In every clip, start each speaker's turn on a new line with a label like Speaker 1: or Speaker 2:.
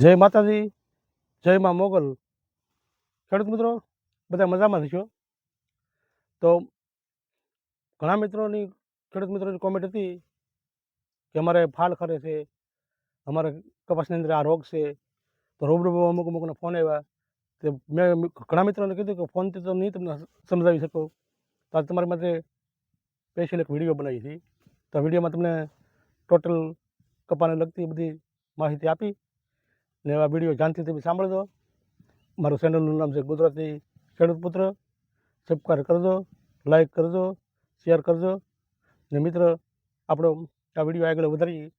Speaker 1: જય માતાજી, જય મા મોગલ. ખેડૂત મિત્રો, બધા મજામાં છો? તો ઘણા મિત્રોની, ખેડૂત મિત્રોની કોમેન્ટ હતી કે અમારે ફાલ ખરે છે, અમારે કપાસની અંદર આ રોગ છે. તો રૂબરૂ અમુક અમુકના ફોન આવ્યા. તે મેં ઘણા મિત્રોને કીધું કે ફોનથી તો નહીં તમને સમજાવી શકો. તો આજે તમારી માટે સ્પેશિયલ એક વીડિયો બનાવી હતી. તો વિડીયોમાં તમને ટોટલ કપાને લગતી બધી માહિતી આપી. ને આ વીડિયો ધ્યાનથી તમે સાંભળજો. મારું ચેનલનું નામ છે ગુજરાતી ખેડૂત પુત્ર. સબસ્ક્રાઈબ કરજો લાઈક કરજો શેર કરજો. ને મિત્ર, આપણો આ વીડિયો આગળ વધારીએ,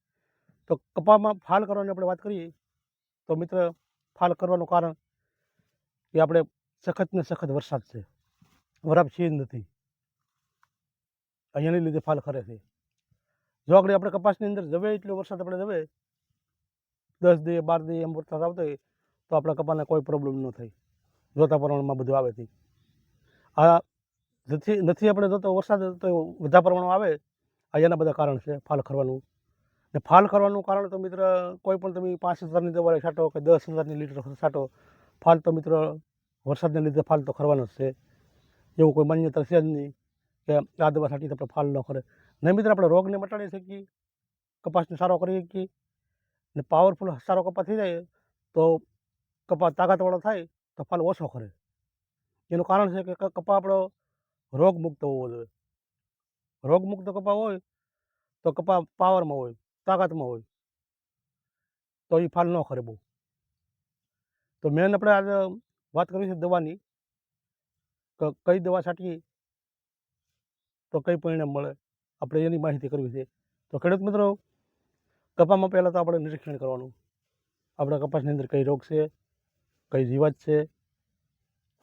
Speaker 1: તો કપામાં ફાલ કરવાની આપણે વાત કરીએ, તો મિત્ર, ફાલ કરવાનું કારણ કે આપણે સખત ને સખત વરસાદ છે. વરાપ છે જ નથી. અહીંયાની લીધે ફાલ ખરે છે. જો આગળ આપણે કપાસની અંદર જવે એટલો વરસાદ આપણે જવે દસ દી, બાર દી એમ વરસાદ આવતો હોય તો આપણા કપાને કોઈ પ્રોબ્લેમ ન થાય. જોતા પ્રમાણમાં બધું આવે તે આ નથી નથી આપણે જોતો વરસાદ, તો વધારે પ્રમાણમાં આવે. આ એના બધા કારણ છે, ફાલ ખરવાનું. ને ફાલ કરવાનું કારણ તો મિત્ર કોઈ પણ તમે પાંચ હજારની દવા છાંટો કે દસ હજારની લીટર છાંટો, ફાલ તો મિત્ર વરસાદને લીધે ફાલ તો ખરવાનો જ છે. એવું કોઈ માન્યતા છે જ નહીં કે આ દવા છાંટી આપણે ફાલ ન કરે નહીં મિત્ર આપણે રોગને મટાડી શકીએ, કપાસને સારો કરી શકીએ. ને પાવરફુલ સારો કપા થઈ જાય, તો કપા તાકાતવાળો થાય, તો ફાલ ઓછો કરે. એનું કારણ છે કે કપા આપણો રોગમુક્ત હોવો જોઈએ. રોગમુક્ત કપા હોય, તો કપા પાવરમાં હોય, તાકાતમાં હોય, તો એ ફાલ ન ખરે બહુ. તો મેન આપણે આજે વાત કરી છે દવાની કઈ દવા છાંટીએ, તો કઈ પરિણામ મળે આપણે એની માહિતી કરવી છે. તો ખેડૂત મિત્રો કપામાં પહેલાં તો આપણે નિરીક્ષણ કરવાનું. આપણા કપાસની અંદર કઈ રોગ છે, કઈ જીવાત છે,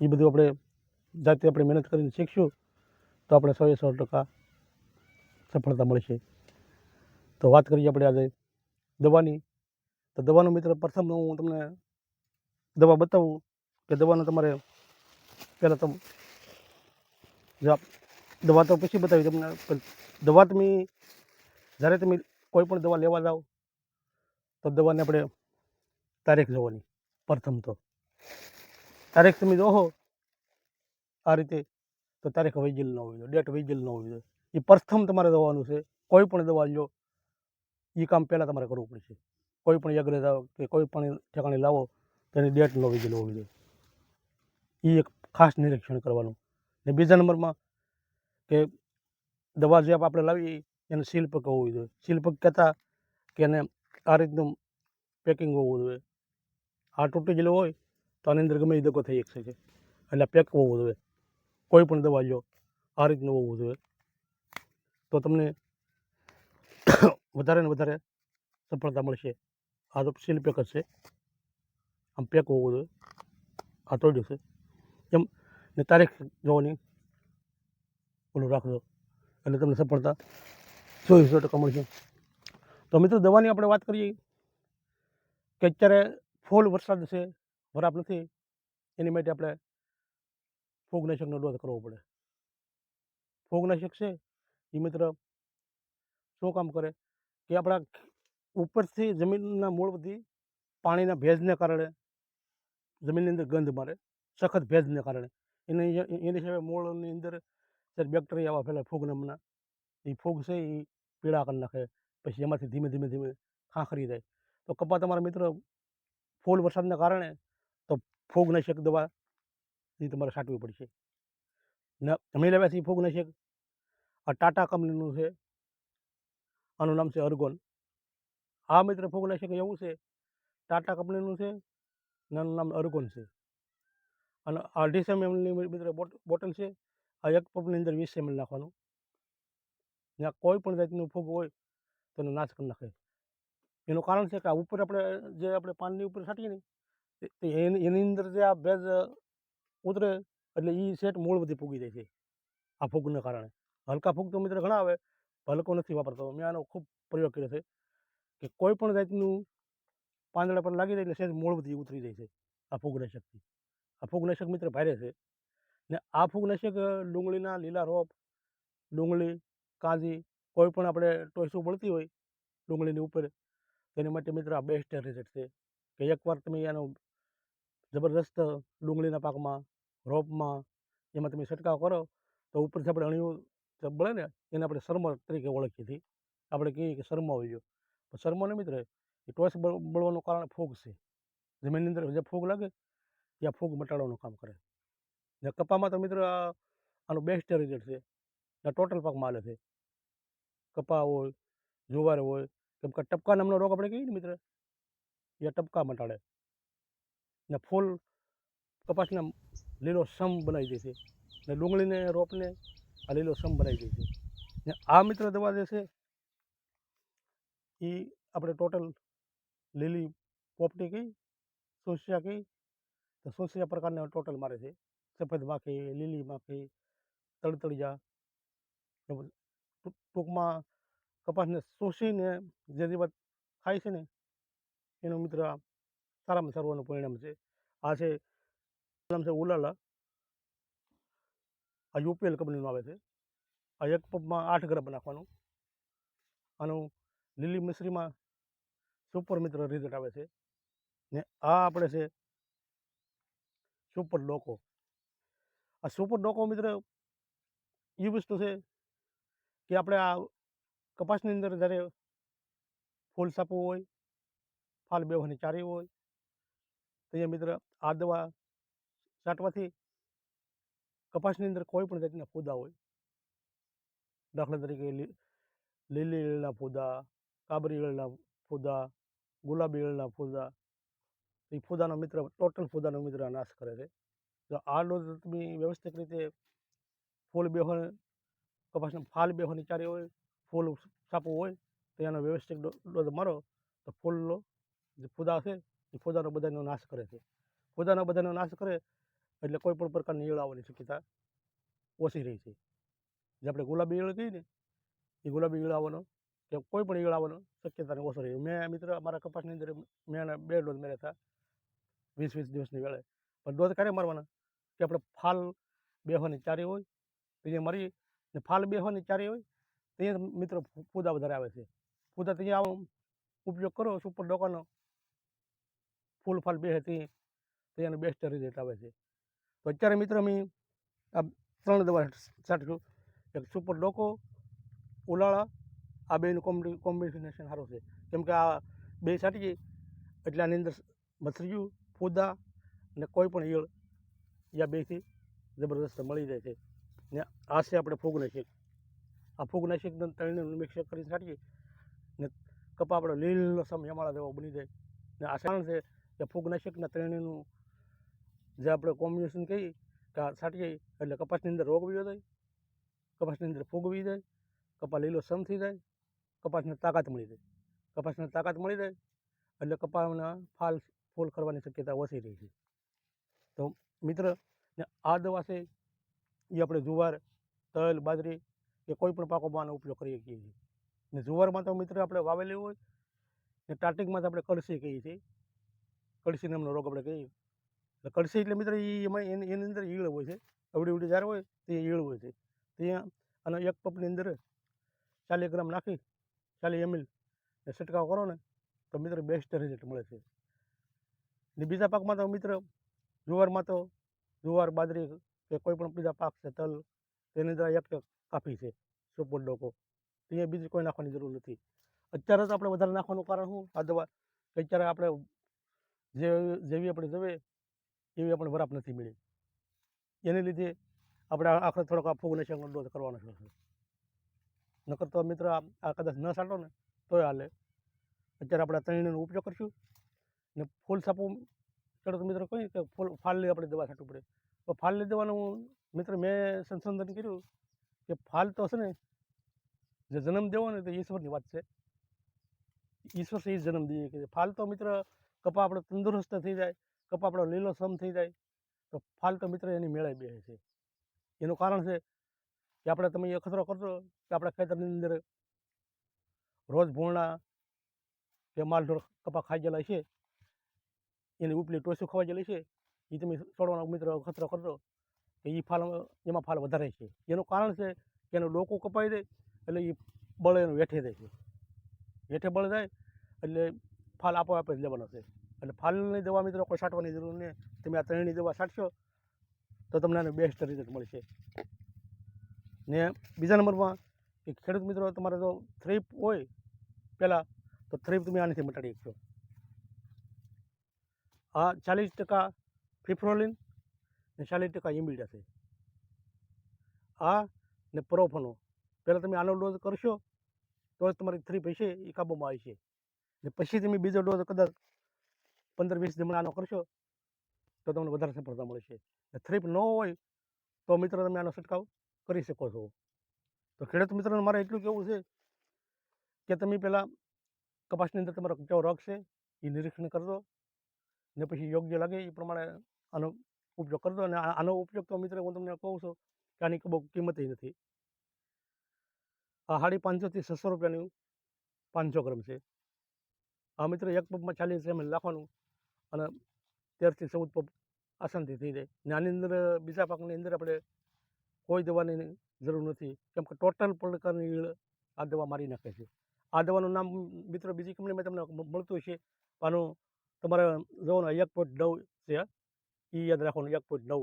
Speaker 1: એ બધું આપણે જાતે આપણે મહેનત કરીને શીખશું, તો આપણે સો એ સો ટકા સફળતા મળશે. તો વાત કરીએ આપણે આજે દવાની. તો દવાનું મિત્ર, પ્રથમ હું તમને દવા બતાવું કે દવાનું તમારે પહેલાં તો દવા તો પછી બતાવી તમને દવા તમે, જ્યારે તમે કોઈ પણ દવા લેવા જાઓ, તો દવાને આપણે તારીખ જોવાની, પ્રથમ તો. તારીખ તમે જોહો, આ રીતે તો તારીખ વૈજલ ન હોવી જોઈએ ડેટ વૈજલ ન હોવી જોઈએ. એ પ્રથમ તમારે દવાનું છે, કોઈ પણ દવા લો એ કામ પહેલાં તમારે કરવું પડશે. કોઈ પણ યજ્ઞ જાઓ કે કોઈ પણ ઠેકાણે લાવો તેની ડેટ ન વૈજલ હોવી જોઈએ. એ એક ખાસ નિરીક્ષણ કરવાનું. ને બીજા નંબરમાં કે દવા જે આપણે લાવીએ એને શિલ્પ હોવું જોઈએ. શિલ્પક કહેતા કે એને આ રીતનું પેકિંગ હોવું જોઈએ. આ તૂટી ગયેલો હોય તો આની અંદર ગમે એ દગો થઈ શકે છે. એટલે પેક હોવું જોઈએ. કોઈ પણ દવા લો આ રીતનું હોવું જોઈએ. તો તમને વધારે ને વધારે સફળતા મળશે. આ તો સીલ પેક છે. આમ પેક હોવું જોઈએ. આ તોડ્યું છે. એમ, ને તારીખ જોવાની. ઓલું રાખજો. એટલે તમને સફળતા ચોવીસો ટકા મળશે તો મિત્રો, દવાની આપણે વાત કરીએ કે અત્યારે ફૂલ વરસાદ છે, વરાપ નથી. એની માટે આપણે ફૂગનાશકનો ડોઝ કરવો પડે. ફૂગનાશક છે, એ મિત્ર શું કામ કરે કે આપણા ઉપરથી જમીનના મૂળથી પાણીના ભેજને કારણે જમીનની અંદર ગંધ મારે, સખત ભેજને કારણે. એની એની સિવાય મૂળની અંદર બેક્ટેરિયા આવા પહેલાં ફૂગ નામના, એ ફૂગ છે, એ પીળા કરી નાખે, પછી એમાંથી ધીમે ધીમે ધીમે ખાંખરી જાય. તો કપા તમારા મિત્ર ફૂલ વરસાદના કારણે તો ફૂગનાશક દવા એ તમારે છાંટવી પડશે. ને અમે લેવા નહીં ફૂગનાશક આ ટાટા કંપનીનું છે. આનું નામ છે અર્ગોન. આ મિત્ર ફૂગનાશક એવું છે. ટાટા કંપનીનું છે. ને આનું નામ અર્ગોન છે. અને અઢીસ એમએલની મિત્ર બોટ- બોટલ છે. આ એક પંપની અંદર વીસ એમએલ નાખવાનું. આ કોઈ પણ જાતનું ફૂગ હોય, તેનો નાશ કરી નાખે. એનું કારણ છે કે આ ઉપર આપણે, જે આપણે પાનની ઉપર છાંટીએ ને, તે- એની અંદર જે આ ભેજ ઉતરે એટલે એ સેટ મૂળ બધી ફૂગી જાય છે, આ ફૂગને કારણે. હલકા ફૂગ તો મિત્ર ઘણા આવે હલકો નથી વાપરતો. મેં આનો ખૂબ પ્રયોગ કર્યો છે કે કોઈ પણ જાતનું પાંદડા પર લાગી જાય એટલે સેજ મૂળ બધી ઉતરી જાય છે, આ ફૂગનાશકથી આ ફૂગનાશક મિત્ર ભારે છે ને આ ફૂગનાશક ડુંગળીના લીલા રોપ, ડુંગળી કાંજી કોઈ પણ આપણે ટોયસું પડતી હોય ડુંગળીની ઉપર તેની માટે મિત્ર આ બેસ્ટ રિઝલ્ટ છે. કે એકવાર તમે એનો જબરદસ્ત ડુંગળીના પાકમાં, રોપમાં એમાં તમે છંટકાવ કરો, તો ઉપરથી આપણે અણિયું બળે ને, એને આપણે શરમો તરીકે ઓળખીએ છીએ. આપણે કહીએ કે શર્મા ગયો. પણ શરમો મિત્ર, એ ટોસ બળવાનું કારણ ફૂગ છે. જમીનની અંદર જે ફૂગ લાગે, ત્યાં ફૂગ મટાડવાનું કામ કરે. ને કપામાં તો મિત્ર આનું બેસ્ટ રિઝલ્ટ છે. ને ટોટલ પાકમાં હાલે છે. કપા હોય જુવાર હોય કેમ કે ટપકા નામનો રોગ આપણે કહીએ ને મિત્ર એ ટપકા મટાડે ને ફૂલ કપાસના લીલો સમ બનાવી દે છે ને ડુંગળીને રોપને આ લીલો સમ બનાવી દે છે ને આ મિત્ર દવા જે છે એ આપણે ટોટલ લીલી પોપટી કહી સોસિયા કહી તો સોસિયા પ્રકારના ટોટલ મારે છે સફેદ માખી લીલી માખી તળતળિયા એ બધું ટૂંક- ટૂંકમાં કપાસને શોષીને જે દિવસ ખાય છે ને, એનું મિત્ર સારામાં સારું પરિણામ છે. આ છે, નામ છે ઉલાલા. આ યુપીએલ કંપનીનું આવે છે. આ એક પંપમાં આઠ ગ્રામ નાખવાનું. આનું લીલી મિશ્રીમાં સુપર મિત્ર રિઝલ્ટ આવે છે. ને આ આપણે છે સુપર ડોકો. આ સુપર ડોકો મિત્ર એ વસ્તુ છે કે આપણે આ કપાસની અંદર જ્યારે ફૂલ સાપવું હોય, ફાલ બેવાની ચારી હોય, તો અહીંયા મિત્ર આ દવા છાંટવાથી કપાસની અંદર કોઈ પણ જાતના ફૂદા હોય. દાખલા તરીકે લીલી ઈળના ફૂદા, કાબરી ઈળના ફૂદા, ગુલાબી ઈળના ફૂદા, એ ફૂદાનો મિત્ર, ટોટલ ફૂદાનો મિત્ર નાશ કરે છે. તો આ ડોઝ તમે વ્યવસ્થિત રીતે ફૂલ બેહવા કપાસના ફાલ બેહવાની ચારી હોય, ફૂલ સાપો હોય, તો એનો વ્યવસ્થિત ડોઝ મારો, તો ફૂલનો જે ફૂદા છે, એ ફૂદાનો બધાનો નાશ કરે છે. ફૂદાનો બધાનો નાશ કરે એટલે કોઈ પણ પ્રકારની ઈયળ આવવાની શક્યતા ઓછી રહી છે. જે આપણે ગુલાબી ઈયળ કહીએ ને, એ ગુલાબી ઈયળ આવવાનો કે કોઈ પણ ઈયળ આવવાનો શક્યતાને ઓછો રહી. મેં મિત્ર, મારા કપાસની અંદર મેં બે ડોઝ મેળ્યા હતા, વીસ વીસ દિવસની વેળે. પણ ડોઝ ક્યારે મારવાના? કે આપણે ફાલ બેહવાની ચારી હોય એને મારી ને ફાલ બે હોય ને ચારે હોય, તો એ મિત્ર ફૂદા વધારે આવે છે. ફૂદા ત્યાં આવો ઉપયોગ કરો, સુપર ડોકાનો. ફૂલ ફાલ બેસે તે, તો એનું બેસ્ટ રિઝલ્ટ આવે છે. તો અત્યારે મિત્ર અમે આ ત્રણ દવા છાંટું એક સુપર ડોકો, ઉલાળા, આ બેનું કોમ્બિ કોમ્બિનેશન સારું છે. કેમ કે આ બે છાંટીએ, એટલે આની અંદર મથરિયું ફૂદા અને કોઈ પણ ઈયળ, યા બેથી જબરદસ્ત મળી જાય છે. ને આ છે આપણે ફૂગનાશક. આ ફૂગનાશક ત્રણે મિક્સ કરીને છાંટીએ ને કપા આપણો લીલો સમ હેમાળા જેવો બની જાય. ને આ કારણ છે કે ફૂગનાશકના ત્રણેયનું જે આપણે કોમ્બિનેશન કહીએ કે આ છાંટીએ એટલે કપાસની અંદર રોગ વયો જાય કપાસની અંદર ફૂગ વી જાય કપા લીલો સમ થઈ જાય, કપાસને તાકાત મળી જાય. કપાસને તાકાત મળી જાય એટલે કપાસના ફાલ ફૂલ કરવાની શક્યતા ઓછી રહી છે. તો મિત્ર, ને આ દવા છે એ આપણે જુવાર, તલ, બાજરી કે કોઈ પણ પાકોમાં આનો ઉપયોગ કરી શકીએ છીએ. ને જુવારમાં તો મિત્ર આપણે વાવેલી હોય, ને સ્ટાર્ટિંગમાં તો આપણે કળસી કહીએ છીએ. કળસી નામનો રોગ આપણે કહીએ. એટલે કળસી એટલે મિત્ર એ એમાં એની એની અંદર ઈળ હોય છે. અવડી અવડી જ્યારે હોય, તે ઈળ હોય છે. ત્યાં અને એક પપની અંદર ચાલીસ ગ્રામ નાખી, ચાલીસ એમએલ ને છંટકાવ કરો ને, તો મિત્ર બેસ્ટ રિઝલ્ટ મળે છે. ને બીજા પાકમાં તો મિત્ર જુવારમાં તો જુવાર, બાજરી કે કોઈ પણ બીજા પાક છે, તલ, તેની દ્વારા એક કાફી છે, સુપર ડોકો. ત્યાં બીજી કોઈ નાખવાની જરૂર નથી. અત્યારે તો આપણે વધારે નાખવાનું કારણ શું? આ કે અત્યારે આપણે જે જેવી આપણે જવે એવી આપણે વરાપ નથી મળી. એને લીધે આપણે આખરે થોડોક આ ફૂગનાશકનો ડોઝ કરવાનો છે. નકર તો મિત્ર આ કદાચ ન સાટો ને, તોય હાલે. અત્યારે આપણે ત્રણેયનો ઉપયોગ કરશું. ને ફૂલ સાપું ખેડૂત મિત્રો કહે કે ફૂલ, ફાલની આપણે દવા છાંટવું પડે. તો ફાલની દેવાનું. મિત્ર, મેં સંશોધન કર્યું કે ફાલ તો છે ને, જે જન્મ દેવો ને તો ઈશ્વરની વાત છે. ઈશ્વર એ જન્મ દઈએ કે ફાલ તો મિત્ર, કપા આપણો તંદુરસ્ત થઈ જાય, કપા આપણો લીલો સમ થઈ જાય, તો ફાલ તો મિત્ર એની મેળે બેસે છે. એનું કારણ છે કે આપણે તમે અખતરો કરશો કે આપણા ખેતરની અંદર રોજ ભૂણા કે માલઢોર કપા ખાઈ ગયેલા છે, એની ઉપલી ટોસું ખવાઈ ગયેલી છે એ તમે છોડવાનો મિત્ર ખતરો કરશો કે એ ફાલ એમાં ફાલ વધારે છે. એનું કારણ છે કે એનું ડોકું કપાઈ જાય એટલે એ બળ એનું વેઠે જાય છે. વેઠે બળ જાય, એટલે ફાલ આપોઆપ જ લેવાનો છે. એટલે ફાલની દવા મિત્રો કોઈ છાંટવાની જરૂર નહીં. તમે આ ત્રણની દવા છાંટશો, તો તમને આને બેસ્ટ રિઝલ્ટ મળશે. ને બીજા નંબરમાં, કે ખેડૂત મિત્રો તમારે જો થ્રીપ હોય, પહેલાં તો થ્રીપ તમે આનાથી મટાડી શકશો. આ ચાલીસ ટકા ફિફ્રોલિન ને ચાલીસ ટકા ઇમિડા છે. આ ને પ્રોફનો. પહેલાં તમે આનો ડોઝ કરશો, તો જ તમારી થ્રી પૈસે એ કાબૂમાં આવશે ને પછી તમે બીજો ડોઝ કદાચ પંદર વીસ દિવસ આનો કરશો, તો તમને વધારે સફળતા મળશે. થ્રીપ ન હોય, તો મિત્રો તમે આનો છંટકાવ કરી શકો છો. તો ખેડૂત મિત્રોને મારે એટલું કહેવું છે કે તમે પહેલાં કપાસની અંદર તમારો કેવો રોગ છે એ નિરીક્ષણ કરજો. ને પછી યોગ્ય લાગે એ પ્રમાણે આનો ઉપયોગ કરજો અને આનો ઉપયોગ તો મિત્ર હું તમને કહું છું કે આની બહુ કિંમત નથી. આ સાડી પાંચસોથી છસો રૂપિયાની પાંચસો ગ્રામ છે. આ મિત્ર એક પંપમાં ચાલીસ એમ લખવાનું અને તેરથી ચૌદ પગ આસાનથી થઈ જાય. ને આની અંદર, બીજા પાકની અંદર આપણે કોઈ દવાની જરૂર નથી. કેમ કે ટોટલ પ્રકારની ઈળ આ દવા મારી નાખે છે. આ દવાનું નામ મિત્રો બીજી કંપનીમાં તમને મળતું છે આનું તમારે જોવાનું એક પોઈન્ટ નવ છે. એ યાદ રાખવાનું એક પોઈન્ટ નવ.